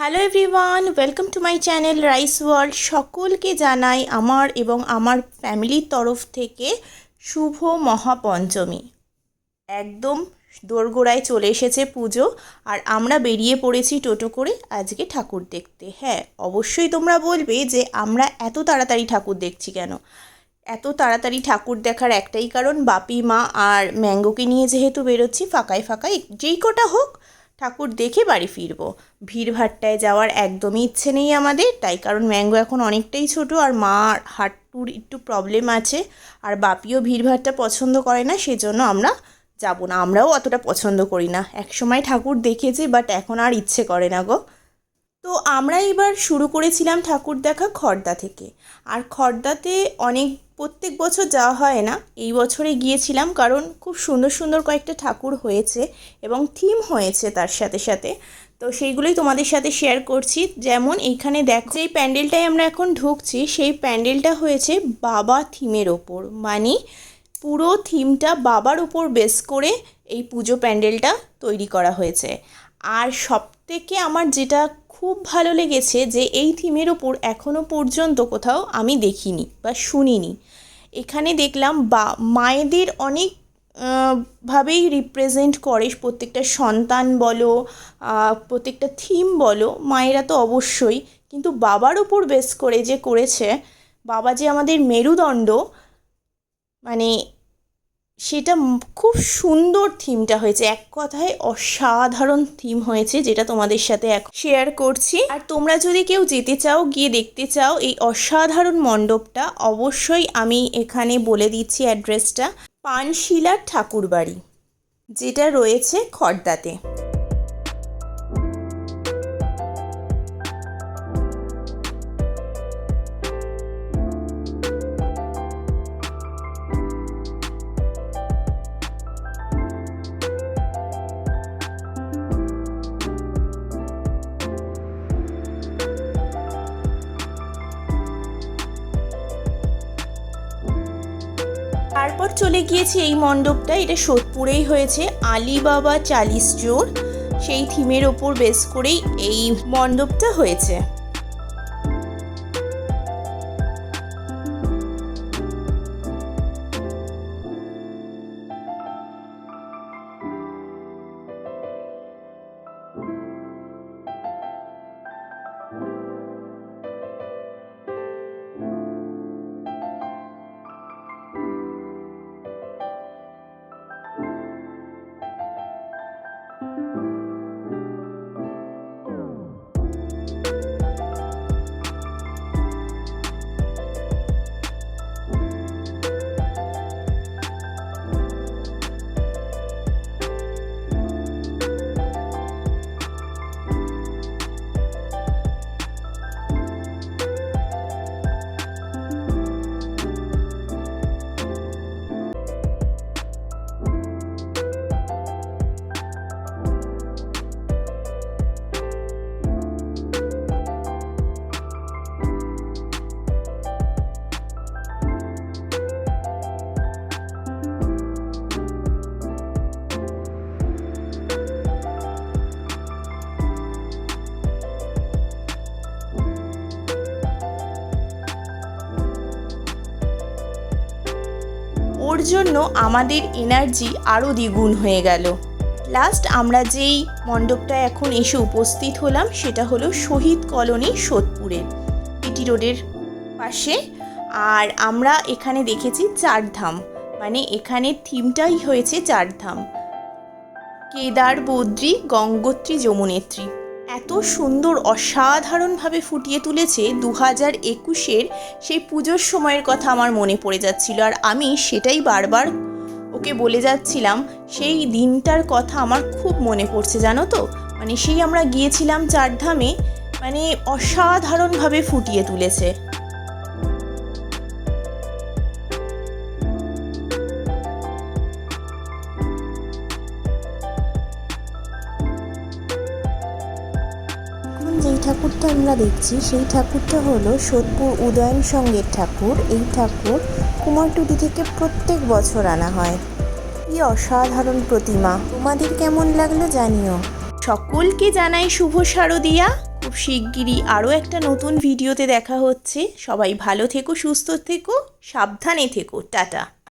Hello everyone welcome to my channel Rice World সকলকে জানাই আমার এবং আমার ফ্যামিলির তরফ থেকে শুভ মহাপঞ্চমী। একদম দোরগোড়ায় চলে এসেছে পুজো আর আমরা বেরিয়ে পড়েছি টোটো করে আজকে ঠাকুর দেখতে। হ্যাঁ অবশ্যই তোমরা বলবে যে আমরা এত তাড়াতাড়ি ঠাকুর দেখছি কেন? এত তাড়াতাড়ি ঠাকুর দেখার একটাই কারণ বাপি, মা আর ম্যাঙ্গোকে নিয়ে যেহেতু বেরোচ্ছি, ফাঁকায় ফাঁকায় যেই কটা হোক ঠাকুর দেখে বাড়ি ফিরবো। ভিড়ভাট্টায় যাওয়ার একদমই ইচ্ছে নেই আমাদের, তাই কারণ ম্যাঙ্গো এখন অনেকটাই ছোট আর মা হাঁটুর একটু প্রবলেম আছে। আর বাপিও ভিড়ভাট্টা পছন্দ করে না, সেজন্য আমরা যাব না। আমরাও অতটা পছন্দ করি না। একসময় ঠাকুর দেখেছি বাট এখন আর ইচ্ছে করে না গো। তো আমরা এবার শুরু করেছিলাম ঠাকুর দেখা খর্দা থেকে। আর খর্দাতে অনেক, প্রত্যেক বছর যাওয়া হয় না। এই বছরে গিয়েছিলাম কারণ খুব সুন্দর সুন্দর কয়েকটা ঠাকুর হয়েছে এবং থিম হয়েছে তার সাথে সাথে। তো সেইগুলোই তোমাদের সাথে শেয়ার করছি। যেমন এইখানে দেখো, যেই প্যান্ডেলটায় আমরা এখন ঢুকছি, সেই প্যান্ডেলটা হয়েছে বাবা থিমের ওপর। মানে পুরো থিমটা বাবার উপর বেস করে এই পুজো প্যান্ডেলটা তৈরি করা হয়েছে। আর সবথেকে আমার যেটা খুব ভালো লেগেছে যে এই থিমের ওপর এখনও পর্যন্ত কোথাও আমি দেখিনি বা শুনিনি। এখানে দেখলাম বা, মায়েদের অনেক ভাবেই রিপ্রেজেন্ট করে প্রত্যেকটা সন্তান বলো প্রত্যেকটা থিম বলো, মায়েরা তো অবশ্যই। কিন্তু বাবার উপর বেস করে যে করেছে, বাবা যে আমাদের মেরুদণ্ড মানে সেটা খুব সুন্দর থিমটা হয়েছে। এক কথায় অসাধারণ থিম হয়েছে যেটা তোমাদের সাথে এখন শেয়ার করছি। আর তোমরা যদি কেউ যেতে চাও, গিয়ে দেখতে চাও এই অসাধারণ মণ্ডপটা, অবশ্যই আমি এখানে বলে দিচ্ছি অ্যাড্রেসটা পানশিলার ঠাকুরবাড়ি, যেটা রয়েছে খর্দাতে। তারপর চলে গিয়েছি এই মণ্ডপটা। এটা সোদপুরেই হয়েছে, আলিবাবা চালিশ জোর সেই থিমের ওপর বেস করেই এই মণ্ডপটা হয়েছে। ওর জন্য আমাদের এনার্জি আরও দ্বিগুণ হয়ে গেল। লাস্ট আমরা যেই মণ্ডপটায় এখন এসে উপস্থিত হলাম, সেটা হলো শহীদ কলোনি সোদপুরের পিটি রোডের পাশে। আর আমরা এখানে দেখেছি চারধাম মানে এখানে থিমটাই হয়েছে চারধাম। কেদার, বদ্রী, গঙ্গোত্রী, যমুনেত্রী। এত সুন্দর অসাধারণভাবে ফুটিয়ে তুলেছে দু হাজার একুশের সেই পুজোর সময়ের কথা আমার মনে পড়ে যাচ্ছিল আর আমি সেটাই বারবার ওকে বলে যাচ্ছিলাম, সেই দিনটার কথা আমার খুব মনে পড়ছে জানো তো? মানে সেই আমরা গিয়েছিলাম চারধামে মানে অসাধারণভাবে ফুটিয়ে তুলেছে। যেই ঠাকুরটা আমরা দেখছি, সেই ঠাকুরটা হলো সোদপুর উদয়ন সঙ্গের ঠাকুর। এই ঠাকুর কুমারটুলি থেকে প্রত্যেক বছর আনা হয়। কি অসাধারণ প্রতিমা। তোমাদের কেমন লাগল জানিও। সকলকে জানাই শুভ শারদিয়া। খুব শিগগিরই আরও একটা নতুন ভিডিওতে দেখা হচ্ছে। সবাই ভালো থেকো, সুস্থ থেকো, সাবধানে থেকো। টাটা।